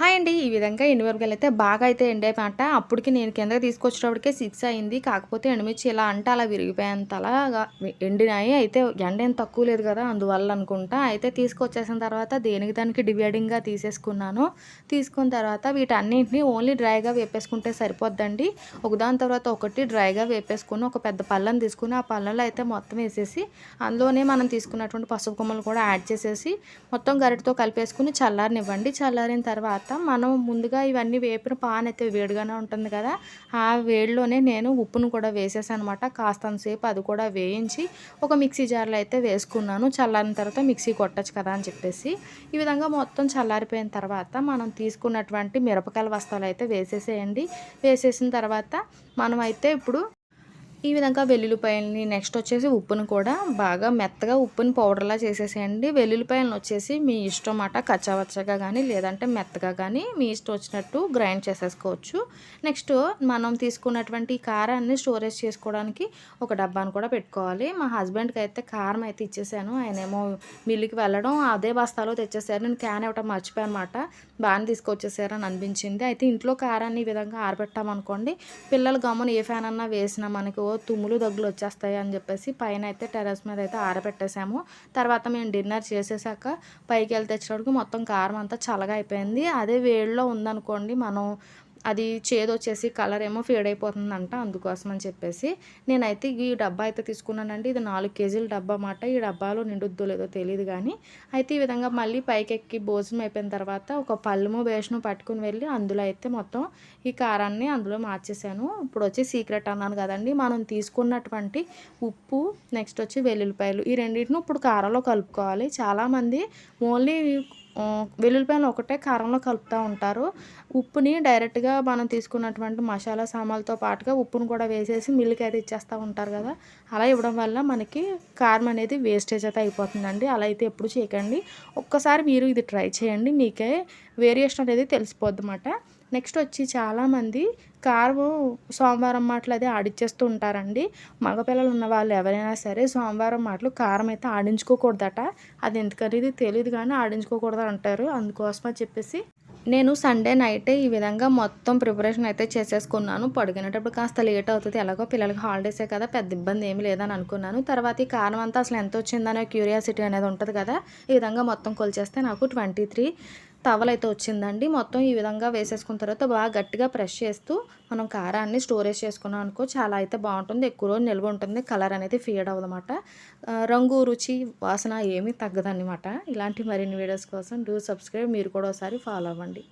Hi అండి. ఈ విధంగా ఎండుమిరపకాయలు అయితే బాగా అయితే ఎండాయన్నమాట అప్పటికి నేను కింద తీసుకొచ్చేటప్పటికే సిక్స్ అయింది. కాకపోతే ఎండుమిర్చి ఇలా అంటే అలా విరిగిపోయేంత అలాగా ఎండినాయి. అయితే ఎండ ఏం తక్కువ లేదు కదా అందువల్ల అనుకుంటా. అయితే తీసుకొచ్చేసిన తర్వాత దేనికి దానికి డివైడింగ్గా తీసేసుకున్నాను. తీసుకున్న తర్వాత వీటన్నింటినీ ఓన్లీ డ్రైగా వేపేసుకుంటే సరిపోద్దండి. ఒకదాని తర్వాత ఒకటి డ్రైగా వేపేసుకుని ఒక పెద్ద పళ్ళను తీసుకుని ఆ పళ్ళలో అయితే మొత్తం వేసేసి అందులోనే మనం తీసుకున్నటువంటి పసుపు కొమ్మలు కూడా యాడ్ చేసేసి మొత్తం గరిటతో కలిపేసుకుని చల్లారనివ్వండి. చల్లారిన తర్వాత మనం ముందుగా ఇవన్నీ వేపిన పాన్ అయితే వేడిగానే ఉంటుంది కదా ఆ వేడిలోనే నేను ఉప్పును కూడా వేసేసాను అనమాట కాస్తంతసేపు అది కూడా వేయించి ఒక మిక్సీ జార్లో అయితే వేసుకున్నాను. చల్లారిన తర్వాత మిక్సీ కొట్టచ్చు కదా అని చెప్పేసి. ఈ విధంగా మొత్తం చల్లారిపోయిన తర్వాత మనం తీసుకున్నటువంటి మిరపకాయల వస్తాలు అయితే వేసేసేయండి. వేసేసిన తర్వాత మనం అయితే ఇప్పుడు ఈ విధంగా వెల్లుల్లిపాయలని నెక్స్ట్ వచ్చేసి ఉప్పును కూడా బాగా మెత్తగా ఉప్పుని పౌడర్లా చేసేసేయండి. వెల్లుల్లిపాయలను వచ్చేసి మీ ఇష్టం మాట కచ్చావచ్చగా కానీ లేదంటే మెత్తగా కానీ మీ ఇష్టం వచ్చినట్టు గ్రైండ్ చేసేసుకోవచ్చు. నెక్స్ట్ మనం తీసుకున్నటువంటి కారాన్ని స్టోరేజ్ చేసుకోవడానికి ఒక డబ్బాను కూడా పెట్టుకోవాలి. మా హస్బెండ్కి అయితే కారం అయితే ఇచ్చేసాను. ఆయనేమో మిల్లుకి వెళ్ళడం అదే బస్తాలో తెచ్చేసారు. నేను క్యాన్ ఇవ్వటం మర్చిపోయాను అనమాట బాగానే తీసుకొచ్చేసారని అనిపించింది. అయితే ఇంట్లో కారాన్ని ఈ విధంగా ఆరబెట్టామనుకోండి పిల్లలు గమ్మున ఏ ఫ్యాన్ అన్నా వేసినా మనకు తుమ్ములు దగ్గులు వచ్చేస్తాయి అని చెప్పేసి పైన అయితే టెరస్ మీద అయితే ఆరబెట్టేసాము. తర్వాత మేము డిన్నర్ చేసేసాక పైకి వెళ్తే వచ్చేటప్పుడు మొత్తం కారం అంతా చల్లగా అయిపోయింది. అదే వేడిలో ఉందనుకోండి మనం అది చేదు వచ్చేసి కలర్ ఏమో ఫేడ్ అయిపోతుందంట అందుకోసం అని చెప్పేసి. నేనైతే ఈ డబ్బా అయితే తీసుకున్నానండి. ఇది నాలుగు కేజీల డబ్బా అన్నమాట. ఈ డబ్బాలో నిండుద్దో లేదో తెలియదు కానీ అయితే ఈ విధంగా మళ్ళీ పైకెక్కి భోజనం అయిపోయిన తర్వాత ఒక పళ్ళము బేషను పట్టుకుని వెళ్ళి అందులో అయితే మొత్తం ఈ కారాన్ని అందులో మార్చేసాను. ఇప్పుడు వచ్చి సీక్రెట్ అన్నాను కదండి. మనం తీసుకున్నటువంటి ఉప్పు నెక్స్ట్ వచ్చి వెల్లుల్లిపాయలు. ఈ రెండింటిని ఇప్పుడు కారంలో కలుపుకోవాలి. చాలామంది ఓన్లీ వెల్లుల్లిపాయలు ఒకటే కారంలో కలుపుతూ ఉంటారు. ఉప్పుని డైరెక్ట్గా మనం తీసుకున్నటువంటి మసాలా సామాన్లతో పాటుగా ఉప్పును కూడా వేసేసి మిల్లుకి అయితే ఇచ్చేస్తూ ఉంటారు కదా. అలా ఇవ్వడం వల్ల మనకి కారం అనేది వేస్టేజ్ అయితే అయిపోతుందండి. అలా అయితే ఎప్పుడు చేయకండి. ఒక్కసారి మీరు ఇది ట్రై చేయండి. మీకే వేరియేషన్ అనేది తెలిసిపోద్ది అన్నమాట. నెక్స్ట్ వచ్చి చాలామంది కారు సోమవారం మాటలు అది ఆడిచ్చేస్తూ ఉంటారండి. మగపిల్లలు ఉన్న వాళ్ళు ఎవరైనా సరే సోమవారం మాటలు కారం అయితే ఆడించుకోకూడదట. అది ఎందుకనేది తెలియదు కానీ ఆడించుకోకూడదు అంటారు. అందుకోసం అని చెప్పేసి నేను సండే నైటే ఈ విధంగా మొత్తం ప్రిపరేషన్ అయితే చేసేసుకున్నాను. పడుకునేటప్పుడు కాస్త లేట్ అవుతుంది. ఎలాగో పిల్లలకి హాలిడేసే కదా పెద్ద ఇబ్బంది ఏమి లేదని అనుకున్నాను. తర్వాత ఈ కారం అంతా అసలు ఎంత వచ్చిందనే క్యూరియాసిటీ అనేది ఉంటుంది కదా ఈ విధంగా మొత్తం కొలిచేస్తే నాకు ట్వంటీ త్రీ తవలైతే వచ్చిందండి. మొత్తం ఈ విధంగా వేసేసుకున్న తర్వాత బాగా గట్టిగా ప్రెష్ చేస్తూ మనం కారాన్ని స్టోరేజ్ చేసుకున్నాం అనుకో చాలా అయితే బాగుంటుంది. ఎక్కువ రోజు నిల్వ ఉంటుంది. కలర్ అనేది ఫీడ్ అవ్వదన్నమాట. రంగు రుచి వాసన ఏమీ తగ్గదన్నమాట. ఇలాంటి మరిన్ని వీడియోస్ కోసం డూ సబ్స్క్రైబ్. మీరు కూడా ఒకసారి ఫాలో అవ్వండి.